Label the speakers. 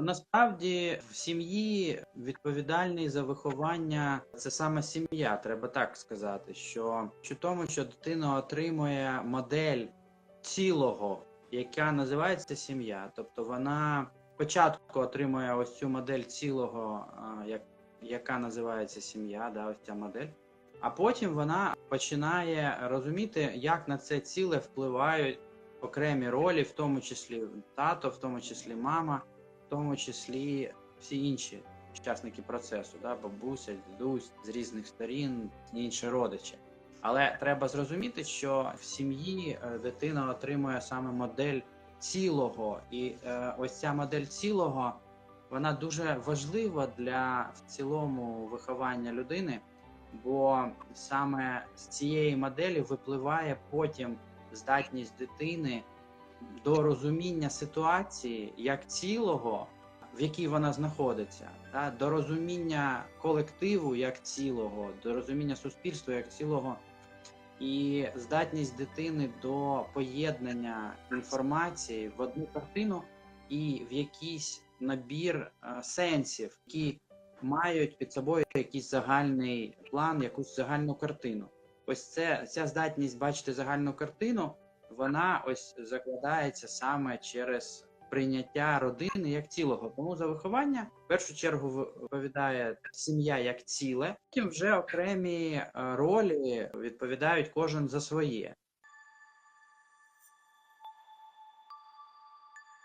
Speaker 1: насправді в сім'ї відповідальний за виховання це саме сім'я. Треба так сказати, що чи тому, що дитина отримує модель цілого, яка називається сім'я, тобто вона спочатку отримує ось цю модель цілого, як, яка називається сім'я, да, ось ця модель. А потім вона починає розуміти, як на це ціле впливають окремі ролі, в тому числі тато, в тому числі мама, тому числі всі інші учасники процесу, да, бабуся, дідусь з різних сторін, інші родичі. Але треба зрозуміти, що в сім'ї е, дитина отримує саме модель цілого, і е, ось ця модель цілого вона дуже важлива для в цілому виховання людини, бо саме з цієї моделі випливає потім здатність дитини до розуміння ситуації як цілого, в якій вона знаходиться, та до розуміння колективу як цілого, до розуміння суспільства як цілого, і здатність дитини до поєднання інформації в одну картину і в якийсь набір е, сенсів, які мають під собою якийсь загальний план, якусь загальну картину. Ось це ця здатність бачити загальну картину, вона ось закладається саме через прийняття родини як цілого. Тому за виховання в першу чергу відповідає сім'я як ціле, потім вже окремі е, ролі відповідають кожен за своє.